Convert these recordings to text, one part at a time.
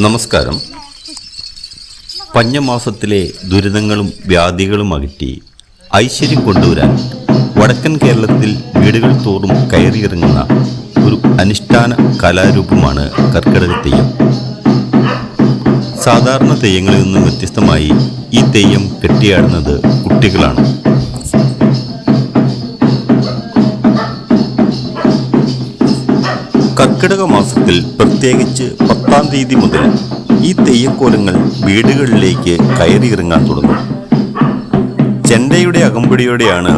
നമസ്കാരം. പഞ്ഞമാസത്തിലെ ദുരിതങ്ങളും വ്യാധികളും അകറ്റി ഐശ്വര്യം കൊണ്ടുവരാൻ വടക്കൻ കേരളത്തിൽ വീടുകൾ തോറും കയറിയിറങ്ങുന്ന ഒരു അനുഷ്ഠാന കലാരൂപമാണ് കർക്കിടക തെയ്യം. സാധാരണ തെയ്യങ്ങളിൽ നിന്നും വ്യത്യസ്തമായി ഈ തെയ്യം കെട്ടിയാടുന്നത് കുട്ടികളാണ്. കർക്കിടക മാസത്തിൽ പ്രത്യേകിച്ച് പത്താം തീയതി മുതൽ ഈ തെയ്യക്കോലങ്ങൾ വീടുകളിലേക്ക് കയറിയിറങ്ങാൻ തുടങ്ങും. ചെണ്ടയുടെ അകമ്പടിയോടെയാണ്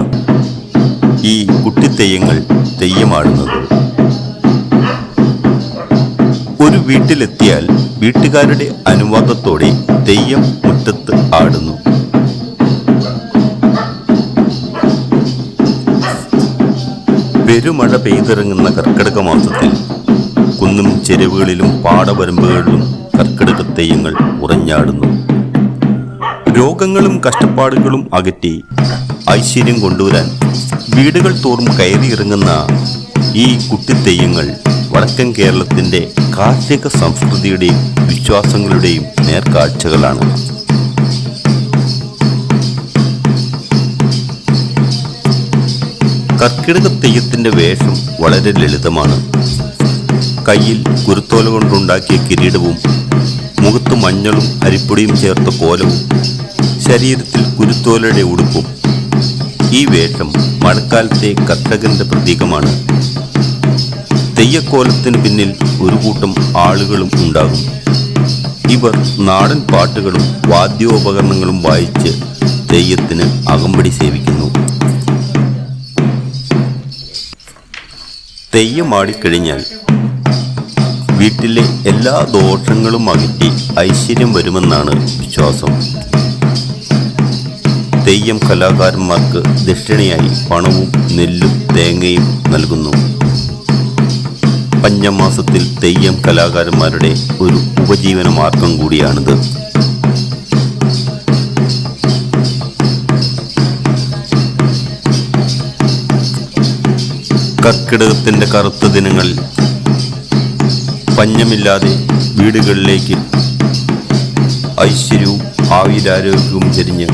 ഈ കുട്ടിത്തെയ്യങ്ങൾ തെയ്യമാടുന്നത്. ഒരു വീട്ടിലെത്തിയാൽ വീട്ടുകാരുടെ അനുവാദത്തോടെ തെയ്യം മുറ്റത്ത് ആടുന്നു. പെരുമഴ പെയ്തിറങ്ങുന്ന കർക്കിടക മാസത്തിൽ ചെരുവുകളിലും പാടവരമ്പുകളിലും കർക്കിടക തെയ്യങ്ങൾ ഉറഞ്ഞാടുന്നു. രോഗങ്ങളും കഷ്ടപ്പാടുകളും അകറ്റി ഐശ്വര്യം കൊണ്ടുവരാൻ വീടുകൾ തോറും കയറിയിറങ്ങുന്ന ഈ കുട്ടിത്തെയ്യങ്ങൾ വടക്കൻ കേരളത്തിന്റെ കാർഷിക സംസ്കൃതിയുടെയും വിശ്വാസങ്ങളുടെയും നേർക്കാഴ്ചകളാണ്. കർക്കിടക തെയ്യത്തിന്റെ വേഷം വളരെ ലളിതമാണ്. കയ്യിൽ കുരുത്തോല കൊണ്ടുണ്ടാക്കിയ കിരീടവും മുഖത്ത് മഞ്ഞളും അരിപ്പൊടിയും ചേർത്ത കോലവും ശരീരത്തിൽ കുരുത്തോലയുടെ ഉടുപ്പും. ഈ വേഷം മഴക്കാലത്തെ കർഷകന്റെ പ്രതീകമാണ്. തെയ്യക്കോലത്തിന് പിന്നിൽ ഒരു കൂട്ടം ആളുകളും ഉണ്ടാകും. ഇവർ നാടൻ പാട്ടുകളും വാദ്യോപകരണങ്ങളും വായിച്ച് തെയ്യത്തിന് അകമ്പടി സേവിക്കുന്നു. തെയ്യമാടിക്കഴിഞ്ഞാൽ വീട്ടിലെ എല്ലാ ദോഷങ്ങളും അകറ്റി ഐശ്വര്യം വരുമെന്നാണ് വിശ്വാസം. തെയ്യം കലാകാരന്മാർക്ക് ദക്ഷിണയായി പണവും നെല്ലും തേങ്ങയും നൽകുന്നു. പഞ്ഞമാസത്തിൽ തെയ്യം കലാകാരന്മാരുടെ ഒരു ഉപജീവന മാർഗം കൂടിയാണിത്. കർക്കിടകത്തിന്റെ കറുത്ത ദിനങ്ങളിൽ പഞ്ഞമില്ലാതെ വീടുകളിലേക്ക് ഐശ്വര്യവും ആയുരാരോഗ്യവും ചെരിഞ്ഞ്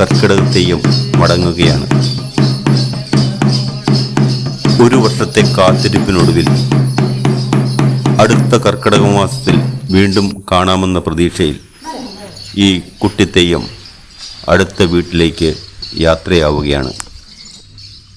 കർക്കിടക തെയ്യം മടങ്ങുകയാണ്. ഒരു വർഷത്തെ കാത്തിരിപ്പിനൊടുവിൽ അടുത്ത കർക്കിടക മാസത്തിൽ വീണ്ടും കാണാമെന്ന പ്രതീക്ഷയിൽ ഈ കുട്ടിത്തെയ്യം അടുത്ത വീട്ടിലേക്ക് യാത്രയാവുകയാണ്.